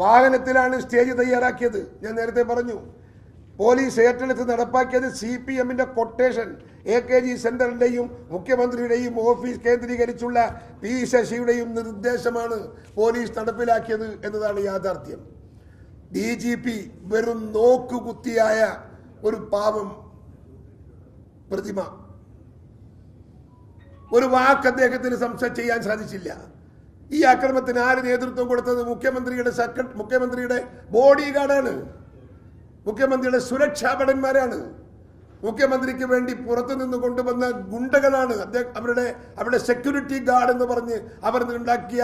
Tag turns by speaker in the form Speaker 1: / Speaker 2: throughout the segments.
Speaker 1: വാഹനത്തിലാണ് stage തയ്യാറാക്കിയത്. ഞാൻ നേരത്തെ പറഞ്ഞു. പോലീസ് ഏറ്റെടുത്ത് നടപ്പാക്കിയത് സി പി എമ്മിന്റെ കൊട്ടേഷൻ എ കെ ജി സെന്ററിന്റെയും മുഖ്യമന്ത്രിയുടെയും ഓഫീസ് കേന്ദ്രീകരിച്ചുള്ള പി ശശിയുടെയും നിർദ്ദേശമാണ് പോലീസ് നടപ്പിലാക്കിയത് എന്നതാണ് യാഥാർത്ഥ്യം. ഡി ജി പി വെറും നോക്കുകുത്തിയായ ഒരു പാവം പ്രതിമ. ഒരു വാക്ക് അദ്ദേഹത്തിന് സംശയം ചെയ്യാൻ സാധിച്ചില്ല. ഈ അക്രമത്തിന് ആര് നേതൃത്വം കൊടുത്തത്? മുഖ്യമന്ത്രിയുടെ മുഖ്യമന്ത്രിയുടെ ബോഡി ഗാർഡാണ് മുഖ്യമന്ത്രിയുടെ സുരക്ഷാ ഭടന്മാരാണ്. മുഖ്യമന്ത്രിക്ക് വേണ്ടി പുറത്തു നിന്ന് കൊണ്ടുവന്ന ഗുണ്ടകളാണ്. അദ്ദേഹം അവരുടെ അവരുടെ സെക്യൂരിറ്റി ഗാർഡ് എന്ന് പറഞ്ഞ് അവർ ഉണ്ടാക്കിയ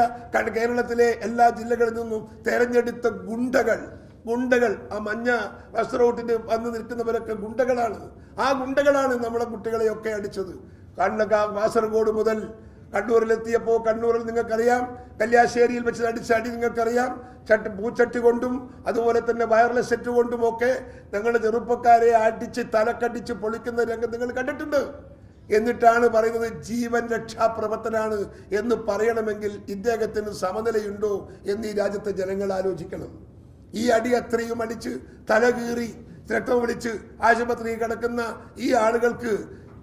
Speaker 1: കേരളത്തിലെ എല്ലാ ജില്ലകളിൽ നിന്നും തെരഞ്ഞെടുത്ത ഗുണ്ടകൾ. ഗുണ്ടകൾ ആ മഞ്ഞ വസ്ത്രൗട്ടിന് വന്ന് നിൽക്കുന്നവരൊക്കെ ഗുണ്ടകളാണ്. ആ ഗുണ്ടകളാണ് നമ്മുടെ കുട്ടികളെയൊക്കെ അടിച്ചത്. കണ്ണ കാസർഗോഡ് മുതൽ കണ്ണൂരിലെത്തിയപ്പോൾ കണ്ണൂരിൽ നിങ്ങൾക്കറിയാം. കല്യാശ്ശേരിയിൽ വെച്ച് അടിച്ചടി നിങ്ങൾക്കറിയാം. ചട്ട് പൂച്ചട്ടി കൊണ്ടും അതുപോലെ തന്നെ വയർലെസ് സെറ്റ് കൊണ്ടും ഒക്കെ ഞങ്ങളുടെ ചെറുപ്പക്കാരെ അടിച്ച് തലക്കടിച്ച് പൊളിക്കുന്ന രംഗം നിങ്ങൾ കണ്ടിട്ടുണ്ട്. എന്നിട്ടാണ് പറയുന്നത് ജീവൻ രക്ഷാ പ്രവർത്തനാണ് എന്ന് പറയണമെങ്കിൽ ഇദ്ദേഹത്തിന് സമനിലയുണ്ടോ എന്ന് ഈ രാജ്യത്തെ ജനങ്ങൾ ആലോചിക്കണം. ഈ അടി അത്രയും അടിച്ച് തലകീറി രക്തം വിളിച്ച് ആശുപത്രിയിൽ കിടക്കുന്ന ഈ ആളുകൾക്ക്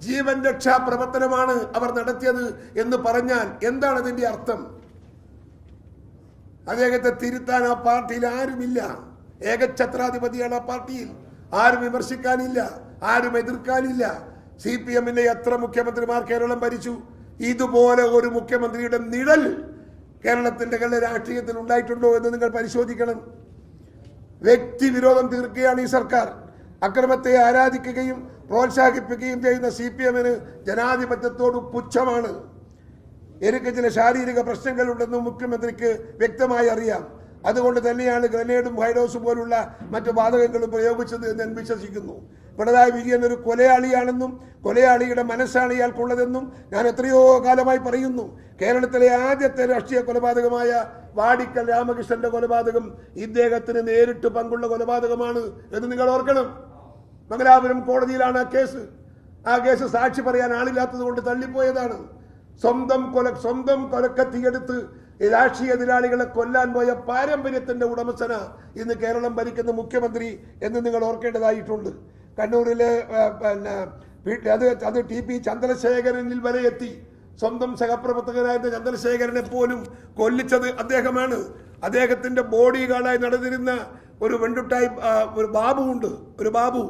Speaker 1: ജീവൻ രക്ഷാ പ്രവർത്തനമാണ് അവർ നടത്തിയത് എന്ന് പറഞ്ഞാൽ എന്താണ് അതിന്റെ അർത്ഥം? അദ്ദേഹത്തെ തിരുത്താൻ ആ പാർട്ടിയിൽ ആരുമില്ല. ഏകഛത്രാധിപതിയാണ് ആ പാർട്ടിയിൽ. ആരും വിമർശിക്കാനില്ല ആരും എതിർക്കാനില്ല. സി പി എമ്മിന്റെ എത്ര മുഖ്യമന്ത്രിമാർ കേരളം ഭരിച്ചു? ഇതുപോലെ ഒരു മുഖ്യമന്ത്രിയുടെ നിഴൽ കേരളത്തിന്റെ കേരള രാഷ്ട്രീയത്തിൽ ഉണ്ടായിട്ടുണ്ടോ എന്ന് നിങ്ങൾ പരിശോധിക്കണം. വ്യക്തി വിരോധം തീർക്കുകയാണ് ഈ സർക്കാർ. അക്രമത്തെ ആരാധിക്കുകയും പ്രോത്സാഹിപ്പിക്കുകയും ചെയ്യുന്ന സി പി എമ്മിന് ജനാധിപത്യത്തോട് പുച്ഛമാണ്. എനിക്ക് ചില ശാരീരിക പ്രശ്നങ്ങളുണ്ടെന്ന് മുഖ്യമന്ത്രിക്ക് വ്യക്തമായി അറിയാം. അതുകൊണ്ട് തന്നെയാണ് ഗ്രനേഡും ഹൈഡോസും പോലുള്ള മറ്റു വാതകങ്ങളും പ്രയോഗിച്ചത് എന്ന് ഞാൻ വിശ്വസിക്കുന്നു. പിണറായി വിജയൻ ഒരു കൊലയാളിയാണെന്നും കൊലയാളിയുടെ മനസ്സാണ് ഇയാൾക്കുള്ളതെന്നും ഞാൻ എത്രയോ കാലമായി പറയുന്നു. കേരളത്തിലെ ആദ്യത്തെ രാഷ്ട്രീയ കൊലപാതകമായ വാടിക്കൽ രാമകൃഷ്ണന്റെ കൊലപാതകം ഇദ്ദേഹത്തിന് നേരിട്ട് പങ്കുള്ള കൊലപാതകമാണ് എന്ന് നിങ്ങൾ ഓർക്കണം. മംഗലാപുരം കോടതിയിലാണ് ആ കേസ്. ആ കേസ് സാക്ഷി പറയാൻ ആളില്ലാത്തത് കൊണ്ട് തള്ളിപ്പോയതാണ്. സ്വന്തം കൊല സ്വന്തം കൊലക്കത്തിയെടുത്ത് രാഷ്ട്രീയ എതിരാളികളെ കൊല്ലാൻ പോയ പാരമ്പര്യത്തിന്റെ ഉടമസ്ഥന ഇന്ന് കേരളം ഭരിക്കുന്ന മുഖ്യമന്ത്രി എന്ന് നിങ്ങൾ ഓർക്കേണ്ടതായിട്ടുണ്ട്. കണ്ണൂരിലെ പിന്നെ അത് അത് ടി പി ചന്ദ്രശേഖരനിൽ വരെ എത്തി. സ്വന്തം സഹപ്രവർത്തകനായിരുന്ന ചന്ദ്രശേഖരനെ പോലും കൊല്ലിച്ചത് അദ്ദേഹമാണ്. അദ്ദേഹത്തിന്റെ ബോഡി ഗാർഡായി നടന്നിരുന്ന ഒരു വെണ്ടുട്ടായി ഒരു ബാബു ഉണ്ട് ഒരു ബാബു.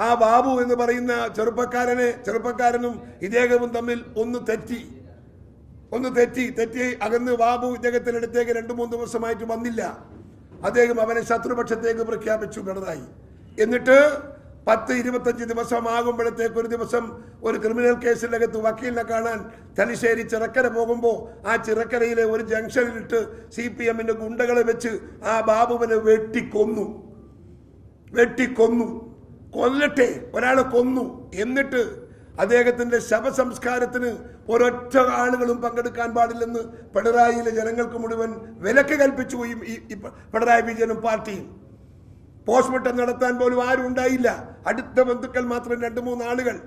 Speaker 1: ആ ബാബു എന്ന് പറയുന്ന ചെറുപ്പക്കാരനെ ചെറുപ്പക്കാരനും ഇദ്ദേഹവും തമ്മിൽ ഒന്ന് തെറ്റി. ഒന്ന് തെറ്റി. തെറ്റി അകന്ന് ബാബു ഇദ്ദേഹത്തിന്റെ അടുത്തേക്ക് രണ്ടു മൂന്ന് ദിവസമായിട്ട് വന്നില്ല. അദ്ദേഹം അവനെ ശത്രുപക്ഷത്തേക്ക് പ്രഖ്യാപിച്ചു പിണറായി. എന്നിട്ട് പത്ത് ഇരുപത്തഞ്ച് ദിവസമാകുമ്പോഴത്തേക്ക് ഒരു ദിവസം ഒരു ക്രിമിനൽ കേസിനകത്ത് വക്കീലിനെ കാണാൻ തലശ്ശേരി ചിറക്കര പോകുമ്പോൾ ആ ചിറക്കരയിലെ ഒരു ജംഗ്ഷനിലിട്ട് സി പി എമ്മിന്റെ ഗുണ്ടകളെ വെച്ച് ആ ബാബുവിനെ വെട്ടിക്കൊന്നു. വെട്ടിക്കൊന്നു. കൊല്ലട്ടെ ഒരാളെ കൊന്നു. എന്നിട്ട് അദ്ദേഹത്തിന്റെ ശവസംസ്കാരത്തിന് ഒരൊറ്റ ആളുകളും പങ്കെടുക്കാൻ പാടില്ലെന്ന് പിണറായിയിലെ ജനങ്ങൾക്ക് മുഴുവൻ വിലക്ക് കൽപ്പിച്ചു ഈ പിണറായി വിജയനും പാർട്ടിയും. പോസ്റ്റ്മോർട്ടം നടത്താൻ പോലും ആരും ഉണ്ടായില്ല. അടുത്ത ബന്ധുക്കൾ മാത്രം രണ്ട് മൂന്ന് ആളുകൾ.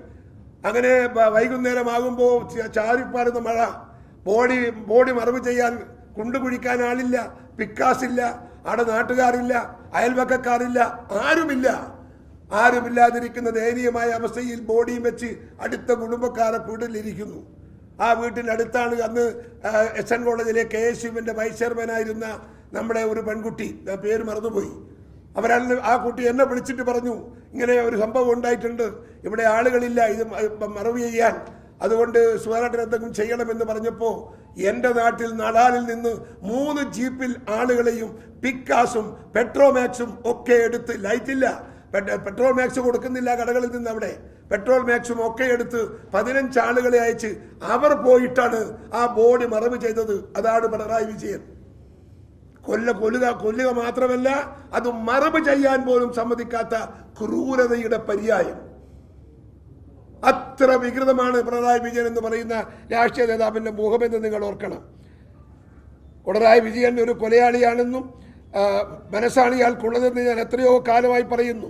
Speaker 1: അങ്ങനെ വൈകുന്നേരമാകുമ്പോൾ ചാരിപ്പാടുന്ന മഴ. ബോഡി ബോഡി മറവ് ചെയ്യാൻ കുണ്ടുകുഴിക്കാൻ ആളില്ല. പിക്കാസില്ല. അവിടെ നാട്ടുകാരില്ല. അയൽവക്കക്കാരില്ല. ആരുമില്ല. ആരുമില്ലാതിരിക്കുന്ന ദയനീയമായ അവസ്ഥയിൽ ബോഡിയും വെച്ച് അടുത്ത കുടുംബക്കാരെ വീട്ടിലിരിക്കുന്നു. ആ വീട്ടിനടുത്താണ് അന്ന് എസ് എൻ കോളേജിലെ കെ എസ് യുവിന്റെ വൈസ് ചെയർമാനായിരുന്ന നമ്മുടെ ഒരു പെൺകുട്ടി പേര് മറന്നുപോയി. അവരന്ന് ആ കുട്ടി എന്നെ വിളിച്ചിട്ട് പറഞ്ഞു ഇങ്ങനെ ഒരു സംഭവം ഉണ്ടായിട്ടുണ്ട്. ഇവിടെ ആളുകളില്ല. ഇത് മറവി ചെയ്യാൻ. അതുകൊണ്ട് സുധാകരൻ എന്തെങ്കിലും ചെയ്യണമെന്ന് പറഞ്ഞപ്പോൾ എന്റെ നാട്ടിൽ നടാലിൽ നിന്ന് മൂന്ന് ജീപ്പിൽ ആളുകളെയും പിക്കാസും പെട്രോമാക്സും ഒക്കെ എടുത്ത് ലൈറ്റില്ല. പെട്രോൾ മാക്സ് കൊടുക്കുന്നില്ല കടകളിൽ നിന്ന് അവിടെ. പെട്രോൾ മാക്സും ഒക്കെ എടുത്ത് പതിനഞ്ച് ആളുകളെ അയച്ച് അവർ പോയിട്ടാണ് ആ ബോഡി മറവ് ചെയ്തത്. അതാണ് പിണറായി വിജയൻ. കൊല്ല കൊല്ലുക കൊല്ലുക മാത്രമല്ല അത് മറവ് ചെയ്യാൻ പോലും സമ്മതിക്കാത്ത ക്രൂരതയുടെ പര്യായം. അത്ര വികൃതമാണ് പിണറായി വിജയൻ എന്ന് പറയുന്ന രാഷ്ട്രീയ നേതാവിന്റെ മുഖമെന്ന് നിങ്ങൾ ഓർക്കണം. പിണറായി വിജയൻ ഒരു കൊലയാളിയാണെന്നും മനസ്സാണ് ഇയാൾക്കുള്ളതെന്ന് ഞാൻ എത്രയോ കാലമായി പറയുന്നു.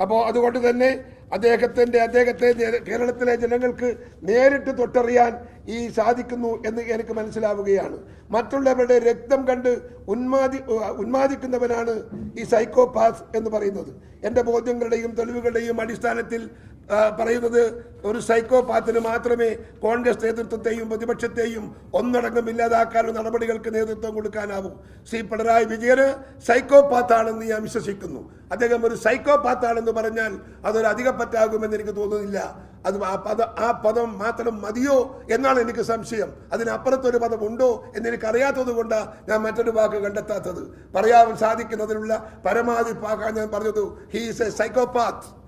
Speaker 1: അപ്പോൾ അതുകൊണ്ട് തന്നെ അദ്ദേഹത്തിന്റെ അദ്ദേഹത്തെ കേരളത്തിലെ ജനങ്ങൾക്ക് നേരിട്ട് തൊട്ടറിയാൻ ഈ സാധിക്കുന്നു എന്ന് എനിക്ക് മനസ്സിലാവുകയാണ്. മറ്റുള്ളവരുടെ രക്തം കണ്ട് ഉന്മാദി ഉന്മാദിക്കുന്നവനാണ് ഈ സൈക്കോപാത്ത് എന്ന് പറയുന്നത്. എന്റെ ബോധ്യങ്ങളുടെയും തെളിവുകളുടെയും അടിസ്ഥാനത്തിൽ പറയുന്നത് ഒരു സൈക്കോപാത്തിന് മാത്രമേ കോൺഗ്രസ് നേതൃത്വത്തെയും പ്രതിപക്ഷത്തെയും ഒന്നടങ്കം ഇല്ലാതാക്കാനുള്ള നടപടികൾക്ക് നേതൃത്വം കൊടുക്കാനാവൂ. ശ്രീ പിണറായി വിജയന് സൈക്കോപാത്താണെന്ന് ഞാൻ വിശ്വസിക്കുന്നു. അദ്ദേഹം ഒരു സൈക്കോപാത്താണെന്ന് പറഞ്ഞാൽ അതൊരു അധികപ്പറ്റാകുമെന്ന് എനിക്ക് തോന്നുന്നില്ല. അത് ആ പദം ആ പദം മാത്രം മതിയോ എന്നാണ് എനിക്ക് സംശയം. അതിനപ്പുറത്തൊരു പദം ഉണ്ടോ എന്ന് എനിക്ക് അറിയാത്തത് കൊണ്ടാണ് ഞാൻ മറ്റൊരു വാക്ക് കണ്ടെത്താത്തത്. പറയാൻ സാധിക്കുന്നതിനുള്ള പരമാവധി പാക്കാൻ ഞാൻ പറഞ്ഞത്. He's A psychopath